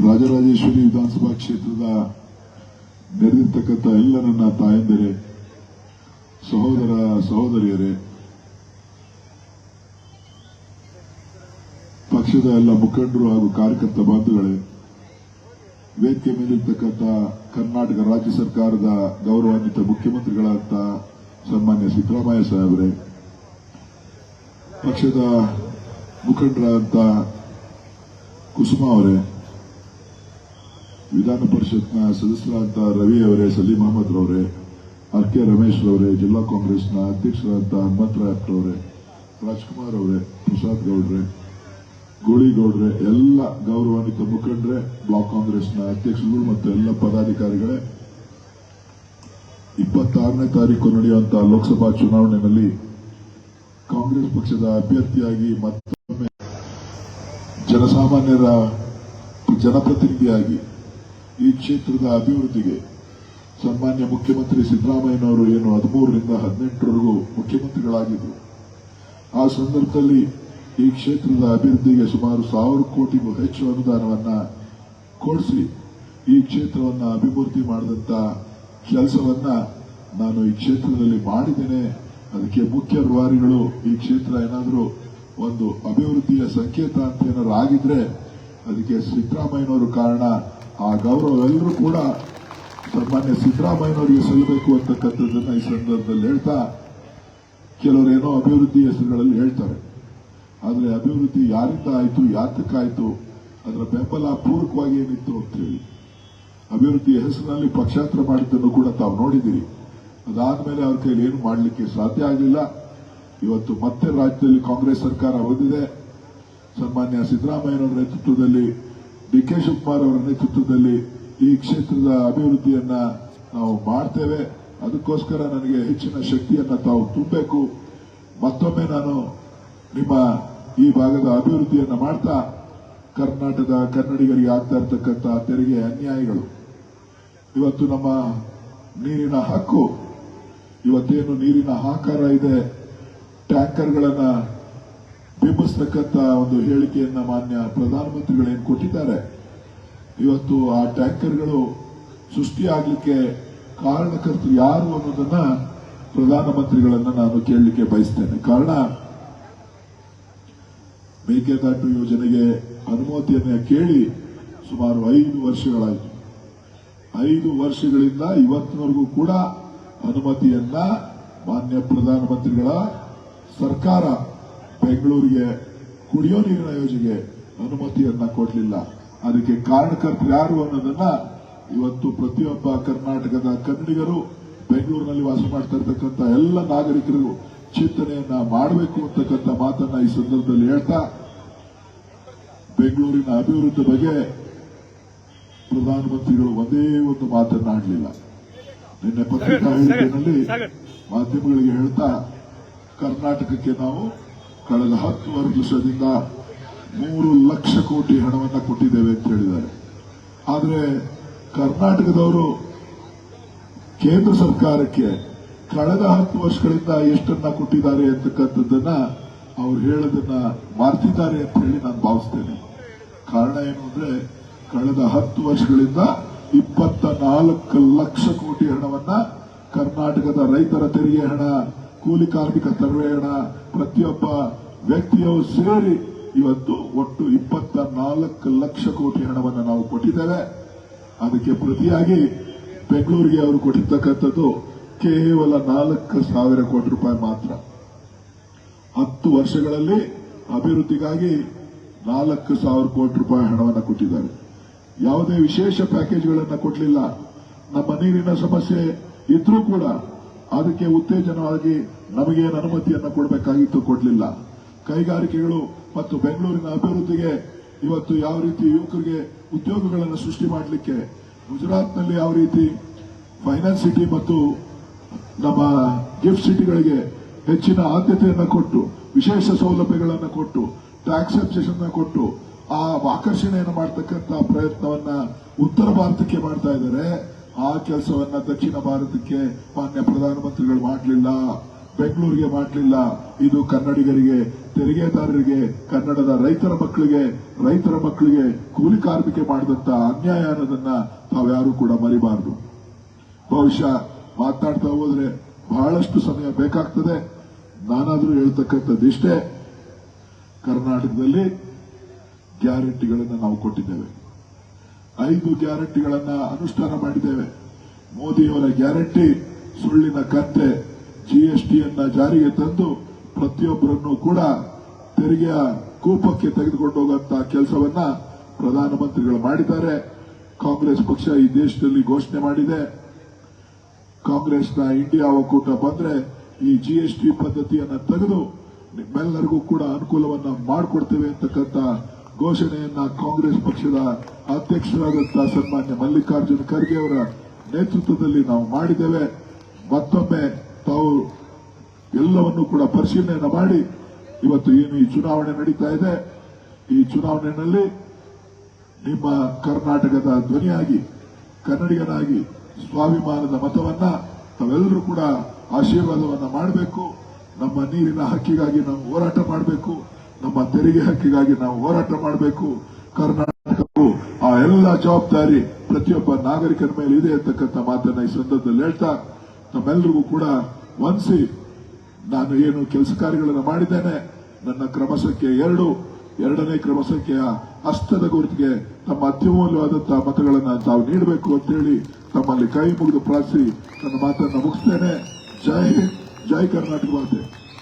ರಾಜರಾಜೇಶ್ವರಿ ವಿಧಾನಸಭಾ ಕ್ಷೇತ್ರದ ನೆರೆದಿರ್ತಕ್ಕಂಥ ಎಲ್ಲ ನನ್ನ ತಾಯಂದಿರೆ, ಸಹೋದರ ಸಹೋದರಿಯರೇ, ಪಕ್ಷದ ಎಲ್ಲ ಮುಖಂಡರು ಹಾಗೂ ಕಾರ್ಯಕರ್ತ ಬಂಧುಗಳೇ, ವೇದಿಕೆ ಮೇಲಿರ್ತಕ್ಕಂಥ ಕರ್ನಾಟಕ ರಾಜ್ಯ ಸರ್ಕಾರದ ಗೌರವಾನ್ವಿತ ಮುಖ್ಯಮಂತ್ರಿಗಳಾದ ಸನ್ಮಾನ್ಯ ಸಿದ್ದರಾಮಯ್ಯ ಸಾಹೇಬರೇ, ಪಕ್ಷದ ಮುಖಂಡರಾದಂಥ ಕುಸುಮಾ ಅವರೇ ವಿಧಾನ ಪರಿಷತ್ನ ಸದಸ್ಯರಾದ ರವಿ ಅವರೇ, ಸಲೀಂ ಅಹಮದ್ ರವರೇ, ಆರ್ ಕೆ ರಮೇಶ್ ರವರೇ, ಜಿಲ್ಲಾ ಕಾಂಗ್ರೆಸ್ನ ಅಧ್ಯಕ್ಷರಾದಂಥ ಹನುಮಂತರಾಯಪ್ಪರವರೇ ರಾಜ್ಕುಮಾರ್ ಅವರೇ, ಪ್ರಸಾದ್ ಗೌಡ್ರೆ ಗೋಳಿಗೌಡ್ರೆ ಎಲ್ಲ ಗೌರವಾನ್ವಿತ ಮುಖಂಡ್ರೆ, ಬ್ಲಾಕ್ ಕಾಂಗ್ರೆಸ್ನ ಅಧ್ಯಕ್ಷರು ಮತ್ತು ಎಲ್ಲ ಪದಾಧಿಕಾರಿಗಳೇ. ಇಪ್ಪತ್ತಾರನೇ ತಾರೀಕು ನಡೆಯುವಂತಹ ಲೋಕಸಭಾ ಚುನಾವಣೆಯಲ್ಲಿ ಕಾಂಗ್ರೆಸ್ ಪಕ್ಷದ ಅಭ್ಯರ್ಥಿಯಾಗಿ ಮತ್ತೊಮ್ಮೆ ಜನಸಾಮಾನ್ಯರ ಜನಪ್ರತಿನಿಧಿಯಾಗಿ ಈ ಕ್ಷೇತ್ರದ ಅಭಿವೃದ್ಧಿಗೆ ಸನ್ಮಾನ್ಯ ಮುಖ್ಯಮಂತ್ರಿ ಸಿದ್ದರಾಮಯ್ಯನವರು ಏನು ಹದಿಮೂರರಿಂದ ಹದಿನೆಂಟರವರೆಗೂ ಮುಖ್ಯಮಂತ್ರಿಗಳಾಗಿದ್ದರು ಆ ಸಂದರ್ಭದಲ್ಲಿ ಈ ಕ್ಷೇತ್ರದ ಅಭಿವೃದ್ಧಿಗೆ ಸುಮಾರು ಸಾವಿರ ಕೋಟಿಗೂ ಹೆಚ್ಚು ಅನುದಾನವನ್ನ ಕೊಡಿಸಿ ಈ ಕ್ಷೇತ್ರವನ್ನು ಅಭಿವೃದ್ಧಿ ಮಾಡಿದಂತ ಕೆಲಸವನ್ನ ನಾನು ಈ ಕ್ಷೇತ್ರದಲ್ಲಿ ಮಾಡಿದ್ದೇನೆ. ಅದಕ್ಕೆ ಮುಖ್ಯ ರೂವಾರಿಗಳು ಈ ಕ್ಷೇತ್ರ ಏನಾದರೂ ಒಂದು ಅಭಿವೃದ್ಧಿಯ ಸಂಕೇತ ಅಂತ ಏನಾದ್ರು ಆಗಿದ್ರೆ ಅದಕ್ಕೆ ಸಿದ್ದರಾಮಯ್ಯನವರು ಕಾರಣ ಆ ಗೌರವ ಎಲ್ಲರೂ ಕೂಡ ಸನ್ಮಾನ್ಯ ಸಿದ್ದರಾಮಯ್ಯನವರಿಗೆ ಸಲ್ಲಬೇಕು ಅಂತಕ್ಕಂಥದ್ದನ್ನ ಈ ಸಂದರ್ಭದಲ್ಲಿ ಹೇಳ್ತಾ ಕೆಲವರೇನೋ ಅಭಿವೃದ್ಧಿ ಹೆಸರುಗಳಲ್ಲಿ ಹೇಳ್ತಾರೆ. ಆದರೆ ಅಭಿವೃದ್ಧಿ ಯಾರಿಂದ ಆಯಿತು ಯಾತಕ್ಕಾಯಿತು ಅದರ ಬೆಂಬಲ ಪೂರಕವಾಗಿ ಏನಿತ್ತು ಅಂತ ಹೇಳಿ. ಅಭಿವೃದ್ಧಿಯ ಹೆಸರಿನಲ್ಲಿ ಪಕ್ಷಾಂತರ ಮಾಡಿದ್ದನ್ನು ಕೂಡ ತಾವು ನೋಡಿದಿರಿ ಅದಾದ್ಮೇಲೆ ಅವ್ರ ಕೈಲಿ ಏನು ಮಾಡಲಿಕ್ಕೆ ಸಾಧ್ಯ ಆಗಲಿಲ್ಲ. ಇವತ್ತು ಮತ್ತೆ ರಾಜ್ಯದಲ್ಲಿ ಕಾಂಗ್ರೆಸ್ ಸರ್ಕಾರ ಬಂದಿದೆ. ಸನ್ಮಾನ್ಯ ಸಿದ್ದರಾಮಯ್ಯನವರ ನೇತೃತ್ವದಲ್ಲಿ ಡಿ ಕೆ ಶಿವಕುಮಾರ್ ಅವರ ನೇತೃತ್ವದಲ್ಲಿ ಈ ಕ್ಷೇತ್ರದ ಅಭಿವೃದ್ಧಿಯನ್ನ ನಾವು ಮಾಡ್ತೇವೆ. ಅದಕ್ಕೋಸ್ಕರ ನನಗೆ ಹೆಚ್ಚಿನ ಶಕ್ತಿಯನ್ನ ತಾವು ತುಂಬಬೇಕು. ಮತ್ತೊಮ್ಮೆ ನಾನು ನಿಮ್ಮ ಈ ಭಾಗದ ಅಭಿವೃದ್ಧಿಯನ್ನ ಮಾಡ್ತಾ ಕರ್ನಾಟಕದ ಕನ್ನಡಿಗರಿಗೆ ಆಗ್ತಾ ಇರತಕ್ಕಂಥ ತೆರಿಗೆ ಅನ್ಯಾಯಗಳು. ಇವತ್ತು ನಮ್ಮ ನೀರಿನ ಹಕ್ಕು, ಇವತ್ತೇನು ನೀರಿನ ಹಾಕಾರ ಇದೆ, ಟ್ಯಾಂಕರ್ಗಳನ್ನ ಬಿಂಬಿಸ್ತಕ್ಕಂಥ ಒಂದು ಹೇಳಿಕೆಯನ್ನ ಮಾನ್ಯ ಪ್ರಧಾನಮಂತ್ರಿಗಳೇನು ಕೊಟ್ಟಿದ್ದಾರೆ. ಇವತ್ತು ಆ ಟ್ಯಾಂಕರ್ಗಳು ಸೃಷ್ಟಿಯಾಗಲಿಕ್ಕೆ ಕಾರಣಕರ್ತರು ಯಾರು ಅನ್ನೋದನ್ನ ಪ್ರಧಾನಮಂತ್ರಿಗಳನ್ನ ನಾನು ಕೇಳಲಿಕ್ಕೆ ಬಯಸ್ತೇನೆ. ಕಾರಣ, ಮೇಕೆದಾಟು ಯೋಜನೆಗೆ ಅನುಮತಿಯನ್ನ ಕೇಳಿ ಸುಮಾರು ಐದು ವರ್ಷಗಳಾಯಿತು. ಐದು ವರ್ಷಗಳಿಂದ ಇವತ್ತಿನವರೆಗೂ ಕೂಡ ಅನುಮತಿಯನ್ನ ಮಾನ್ಯ ಪ್ರಧಾನಮಂತ್ರಿಗಳ ಸರ್ಕಾರ ಬೆಂಗಳೂರಿಗೆ ಕುಡಿಯೋ ನೀರಿನ ಯೋಜನೆಗೆ ಅನುಮತಿಯನ್ನ ಕೊಡಲಿಲ್ಲ. ಅದಕ್ಕೆ ಕಾರಣಕರ್ತರು ಯಾರು ಅನ್ನೋದನ್ನ ಇವತ್ತು ಪ್ರತಿಯೊಬ್ಬ ಕರ್ನಾಟಕದ ಕನ್ನಡಿಗರು ಬೆಂಗಳೂರಿನಲ್ಲಿ ವಾಸ ಮಾಡ್ತಾ ಇರ್ತಕ್ಕಂಥ ಎಲ್ಲ ನಾಗರಿಕರಿಗೂ ಚಿಂತನೆಯನ್ನ ಮಾಡಬೇಕು ಅಂತಕ್ಕಂಥ ಮಾತನ್ನ ಈ ಸಂದರ್ಭದಲ್ಲಿ ಹೇಳ್ತಾ ಬೆಂಗಳೂರಿನ ಅಭಿವೃದ್ಧಿ ಬಗ್ಗೆ ಪ್ರಧಾನಮಂತ್ರಿಗಳು ಒಂದೇ ಒಂದು ಮಾತನ್ನ ಆಡಲಿಲ್ಲ. ನಿನ್ನೆ ಪತ್ರಿಕಾ ಹೇಳಿಕೆಯಲ್ಲಿ ಮಾಧ್ಯಮಗಳಿಗೆ ಹೇಳ್ತಾ ಕರ್ನಾಟಕಕ್ಕೆ ನಾವು ಕಳೆದ ಹತ್ತು ವರ್ಷದಿಂದ ಮೂರು ಲಕ್ಷ ಕೋಟಿ ಹಣವನ್ನು ಕೊಟ್ಟಿದ್ದೇವೆ ಅಂತ ಹೇಳಿದ್ದಾರೆ. ಆದರೆ ಕರ್ನಾಟಕದವರು ಕೇಂದ್ರ ಸರ್ಕಾರಕ್ಕೆ ಕಳೆದ ಹತ್ತು ವರ್ಷಗಳಿಂದ ಎಷ್ಟನ್ನ ಕೊಟ್ಟಿದ್ದಾರೆ ಅಂತಕ್ಕಂಥದ್ದನ್ನ ಅವ್ರು ಹೇಳೋದನ್ನ ಮಾರ್ತಿದ್ದಾರೆ ಅಂತ ಹೇಳಿ ನಾನು ಭಾವಿಸ್ತೇನೆ. ಕಾರಣ ಏನು ಅಂದ್ರೆ ಕಳೆದ ಹತ್ತು ವರ್ಷಗಳಿಂದ ಇಪ್ಪತ್ತ ನಾಲ್ಕು ಲಕ್ಷ ಕೋಟಿ ಹಣವನ್ನ ಕರ್ನಾಟಕದ ರೈತರ ತೆರಿಗೆ ಹಣ ಕೂಲಿ ಕಾರ್ಮಿಕ ಹಣ ಪ್ರತಿಯೊಬ್ಬ ವ್ಯಕ್ತಿಯು ಸೇರಿ ಇವತ್ತು ಒಟ್ಟು ಇಪ್ಪತ್ತ ನಾಲ್ಕು ಲಕ್ಷ ಕೋಟಿ ಹಣವನ್ನು ನಾವು ಕೊಟ್ಟಿದ್ದೇವೆ. ಅದಕ್ಕೆ ಪ್ರತಿಯಾಗಿ ಬೆಂಗಳೂರಿಗೆ ಅವರು ಕೊಟ್ಟಿರ್ತಕ್ಕಂಥದ್ದು ಕೇವಲ ನಾಲ್ಕು ಸಾವಿರ ಕೋಟಿ ರೂಪಾಯಿ ಮಾತ್ರ. ಹತ್ತು ವರ್ಷಗಳಲ್ಲಿ ಅಭಿವೃದ್ಧಿಗಾಗಿ ನಾಲ್ಕು ಸಾವಿರ ಕೋಟಿ ರೂಪಾಯಿ ಹಣವನ್ನು ಕೊಟ್ಟಿದ್ದಾರೆ. ಯಾವುದೇ ವಿಶೇಷ ಪ್ಯಾಕೇಜ್ಗಳನ್ನು ಕೊಡಲಿಲ್ಲ. ನಮ್ಮ ನೀರಿನ ಸಮಸ್ಯೆ ಇದ್ರೂ ಕೂಡ ಅದಕ್ಕೆ ಉತ್ತೇಜನವಾಗಿ ನಮಗೇನು ಅನುಮತಿಯನ್ನು ಕೊಡಬೇಕಾಗಿತ್ತು ಕೊಡಲಿಲ್ಲ. ಕೈಗಾರಿಕೆಗಳು ಮತ್ತು ಬೆಂಗಳೂರಿನ ಅಭಿವೃದ್ಧಿಗೆ ಇವತ್ತು ಯಾವ ರೀತಿ ಯುವಕರಿಗೆ ಉದ್ಯೋಗಗಳನ್ನು ಸೃಷ್ಟಿ ಮಾಡಲಿಕ್ಕೆ, ಗುಜರಾತ್ನಲ್ಲಿ ಯಾವ ರೀತಿ ಫೈನಾನ್ಸ್ ಸಿಟಿ ಮತ್ತು ನಮ್ಮ ಗಿಫ್ಟ್ ಸಿಟಿಗಳಿಗೆ ಹೆಚ್ಚಿನ ಆದ್ಯತೆಯನ್ನು ಕೊಟ್ಟು, ವಿಶೇಷ ಸೌಲಭ್ಯಗಳನ್ನು ಕೊಟ್ಟು ಟ್ಯಾಕ್ಸ್ ಎಬ್ಸೆಷನ್ ಕೊಟ್ಟು, ಆ ಆಕರ್ಷಣೆಯನ್ನು ಮಾಡ್ತಕ್ಕಂಥ ಪ್ರಯತ್ನವನ್ನ ಉತ್ತರ ಭಾರತಕ್ಕೆ ಮಾಡ್ತಾ ಇದ್ದಾರೆ. ಆ ಕೆಲಸವನ್ನ ದಕ್ಷಿಣ ಭಾರತಕ್ಕೆ ಮಾನ್ಯ ಪ್ರಧಾನಮಂತ್ರಿಗಳು ಮಾಡಲಿಲ್ಲ, ಬೆಂಗಳೂರಿಗೆ ಮಾಡಲಿಲ್ಲ. ಇದು ಕನ್ನಡಿಗರಿಗೆ, ತೆರಿಗೆದಾರರಿಗೆ, ಕನ್ನಡದ ರೈತರ ಮಕ್ಕಳಿಗೆ ರೈತರ ಮಕ್ಕಳಿಗೆ ಕೂಲಿ ಕಾರ್ಮಿಕೆ ಮಾಡಿದಂತ ಅನ್ಯಾಯ ಅನ್ನೋದನ್ನ ತಾವ್ಯಾರು ಕೂಡ ಮರಿಬಾರದು. ಬಹುಶಃ ಮಾತಾಡ್ತಾ ಹೋದ್ರೆ ಬಹಳಷ್ಟು ಸಮಯ ಬೇಕಾಗ್ತದೆ. ನಾನಾದ್ರೂ ಹೇಳ್ತಕ್ಕಂಥದ್ದು ಇಷ್ಟೇ. ಕರ್ನಾಟಕದಲ್ಲಿ ಗ್ಯಾರಂಟಿಗಳನ್ನು ನಾವು ಕೊಟ್ಟಿದ್ದೇವೆ. ಐದು ಗ್ಯಾರಂಟಿಗಳನ್ನ ಅನುಷ್ಠಾನ ಮಾಡಿದ್ದೇವೆ. ಮೋದಿಯವರ ಗ್ಯಾರಂಟಿ, ಸುಳ್ಳಿನ ಕಂತೆ ಜಿಎಸ್ಟಿಯನ್ನ ಜಾರಿಗೆ ತಂದು ಪ್ರತಿಯೊಬ್ಬರನ್ನು ಕೂಡ ತೆರಿಗೆಯ ಕೂಪಕ್ಕೆ ತೆಗೆದುಕೊಂಡು ಹೋಗುವಂತಹ ಕೆಲಸವನ್ನ ಪ್ರಧಾನಮಂತ್ರಿಗಳು ಮಾಡಿದ್ದಾರೆ. ಕಾಂಗ್ರೆಸ್ ಪಕ್ಷ ಈ ದೇಶದಲ್ಲಿ ಘೋಷಣೆ ಮಾಡಿದೆ. ಕಾಂಗ್ರೆಸ್ನ ಇಂಡಿಯಾ ಒಕ್ಕೂಟ ಬಂದ್ರೆ ಈ ಜಿಎಸ್ಟಿ ಪದ್ಧತಿಯನ್ನು ತೆಗೆದು ನಿಮ್ಮೆಲ್ಲರಿಗೂ ಕೂಡ ಅನುಕೂಲವನ್ನ ಮಾಡಿಕೊಡ್ತೇವೆ ಅಂತಕ್ಕಂಥ ಘೋಷಣೆಯನ್ನ ಕಾಂಗ್ರೆಸ್ ಪಕ್ಷದ ಅಧ್ಯಕ್ಷರಾದಂತಹ ಸನ್ಮಾನ್ಯ ಮಲ್ಲಿಕಾರ್ಜುನ ಖರ್ಗೆ ಅವರ ನೇತೃತ್ವದಲ್ಲಿ ನಾವು ಮಾಡಿದ್ದೇವೆ. ಮತ್ತೊಮ್ಮೆ ತಾವು ಎಲ್ಲವನ್ನೂ ಕೂಡ ಪರಿಶೀಲನೆಯನ್ನು ಮಾಡಿ ಇವತ್ತು ಏನು ಈ ಚುನಾವಣೆ ನಡೀತಾ ಇದೆ. ಈ ಚುನಾವಣೆಯಲ್ಲಿ ನಿಮ್ಮ ಕರ್ನಾಟಕದ ಧ್ವನಿಯಾಗಿ, ಕನ್ನಡಿಗನಾಗಿ, ಸ್ವಾಭಿಮಾನದ ಮತವನ್ನ ತಾವೆಲ್ಲರೂ ಕೂಡ ಆಶೀರ್ವಾದವನ್ನ ಮಾಡಬೇಕು. ನಮ್ಮ ನೀರಿನ ಹಕ್ಕಿಗಾಗಿ ನಾವು ಹೋರಾಟ ಮಾಡಬೇಕು. ನಮ್ಮ ತೆರಿಗೆ ಹಕ್ಕಿಗಾಗಿ ನಾವು ಹೋರಾಟ ಮಾಡಬೇಕು. ಕರ್ನಾಟಕವು ಆ ಎಲ್ಲ ಜವಾಬ್ದಾರಿ ಪ್ರತಿಯೊಬ್ಬ ನಾಗರಿಕನ ಮೇಲೆ ಇದೆ ಅಂತಕ್ಕಂಥ ಮಾತನ್ನ ಈ ಸಂದರ್ಭದಲ್ಲಿ ಹೇಳ್ತಾ ತಮ್ಮೆಲ್ಲರಿಗೂ ಕೂಡ ವಂದಿಸಿ ನಾನು ಏನು ಕೆಲಸ ಕಾರ್ಯಗಳನ್ನು ಮಾಡಿದ್ದೇನೆ. ನನ್ನ ಕ್ರಮ ಸಂಖ್ಯೆ ಎರಡು. ಎರಡನೇ ಕ್ರಮ ಸಂಖ್ಯೆಯ ಹಸ್ತದ ಗುರುತಿಗೆ ತಮ್ಮ ಅತ್ಯಮೂಲ್ಯವಾದಂತಹ ಮತಗಳನ್ನು ತಾವು ನೀಡಬೇಕು ಅಂತೇಳಿ ತಮ್ಮಲ್ಲಿ ಕೈ ಮುಗಿದು ಪ್ರಾರ್ಥಿಸಿ ನನ್ನ ಮಾತನ್ನು ಮುಗಿಸ್ತೇನೆ. ಜೈ ಜೈ ಕರ್ನಾಟಕ ಮಾತೆ.